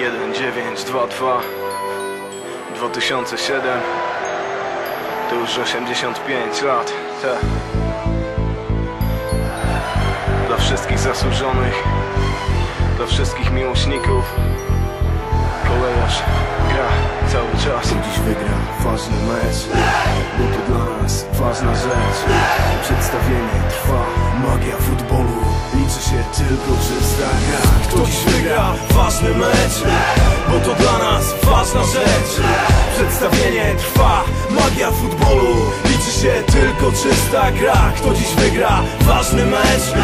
1922 2007 To już 85 lat. Te. Dla wszystkich zasłużonych. Dla wszystkich miłośników. Kolejarz gra ważny mecz Bo to dla nas ważna rzecz. Przedstawienie trwa Magia futbolu. Liczy się tylko czysta gra. Kto dziś wygra ważny mecz?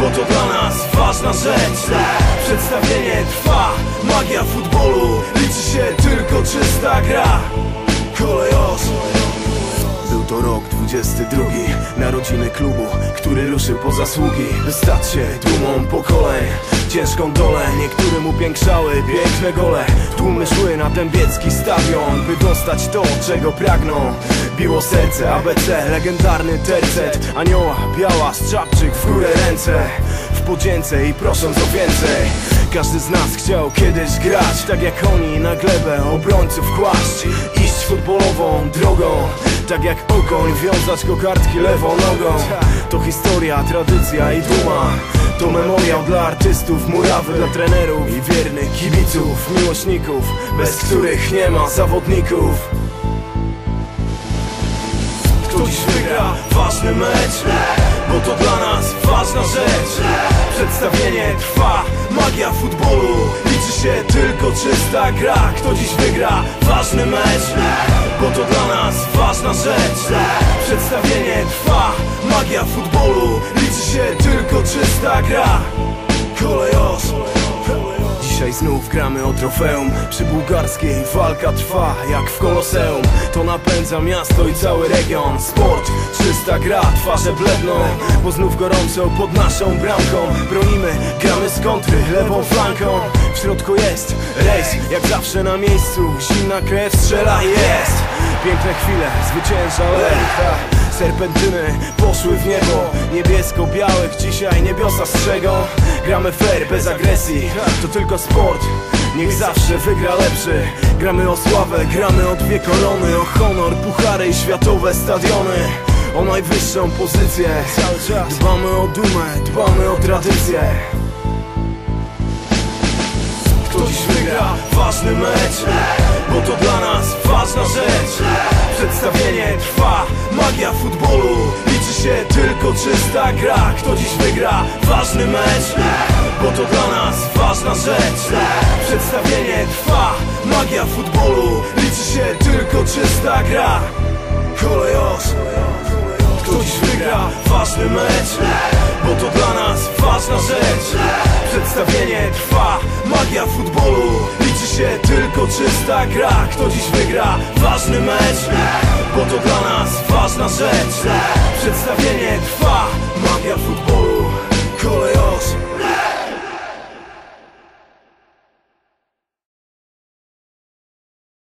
Bo to dla nas ważna rzecz. Przedstawienie trwa Magia futbolu. Liczy się tylko czysta gra. Kolejos był to rok 22, narodziny klubu, który ruszył po zasługi. Stać się dumą pokoleń, ciężką dolę. Niektórym upiększały piękne gole. Tłumy szły na dębiecki stadion, by dostać to, czego pragną. Biło serce, ABC, legendarny tercet. Anioła, biała, strzapczyk, w górę ręce. W podzięce i prosząc o więcej. Każdy z nas chciał kiedyś grać Tak jak oni na glebę obrońców kłaść. Iść futbolową drogą Tak jak okoń wiązać kokardki lewą nogą. To historia, tradycja i duma. To memoriał dla artystów, murawy dla trenerów I wiernych kibiców, miłośników Bez których nie ma zawodników. Kto dziś wygra? Ważny mecz. Bo to dla nas ważna rzecz Przedstawienie trwa, magia futbolu Liczy się tylko czysta gra. Kto dziś wygra? Ważny mecz. Bo to dla nas ważna rzecz. Przedstawienie trwa, magia futbolu Liczy się tylko czysta gra. Kolejos Dzisiaj znów gramy o trofeum. Przy bułgarskiej walka trwa jak w koloseum. To napędza miasto i cały region. Sport, czysta gra, twarze bledną Bo znów gorąco pod naszą bramką. Bronimy, gramy z kontry, lewą flanką. W środku jest rejs, jak zawsze na miejscu. Zimna krew strzela, jest Piękne chwile, zwycięża lech Serpentyny poszły w niebo Niebiesko-białych dzisiaj niebiosa strzegą. Gramy fair, bez agresji To tylko sport. Niech zawsze wygra lepszy. Gramy o sławę, gramy o dwie korony O honor, puchary i światowe stadiony. O najwyższą pozycję. Dbamy o dumę, dbamy o tradycję. Kto dziś wygra ważny mecz? Bo to dla nas ważna rzecz Przedstawienie trwa, magia futbolu Liczy się tylko czysta gra. Kto dziś wygra ważny mecz? Bo to dla nas ważna rzecz. Przedstawienie trwa, magia futbolu Liczy się tylko czysta gra. Kolejos kto dziś wygra ważny mecz Przedstawienie trwa, magia futbolu. Liczy się tylko czysta gra. Kto dziś wygra? Ważny mecz. Bo to dla nas ważna rzecz. Przedstawienie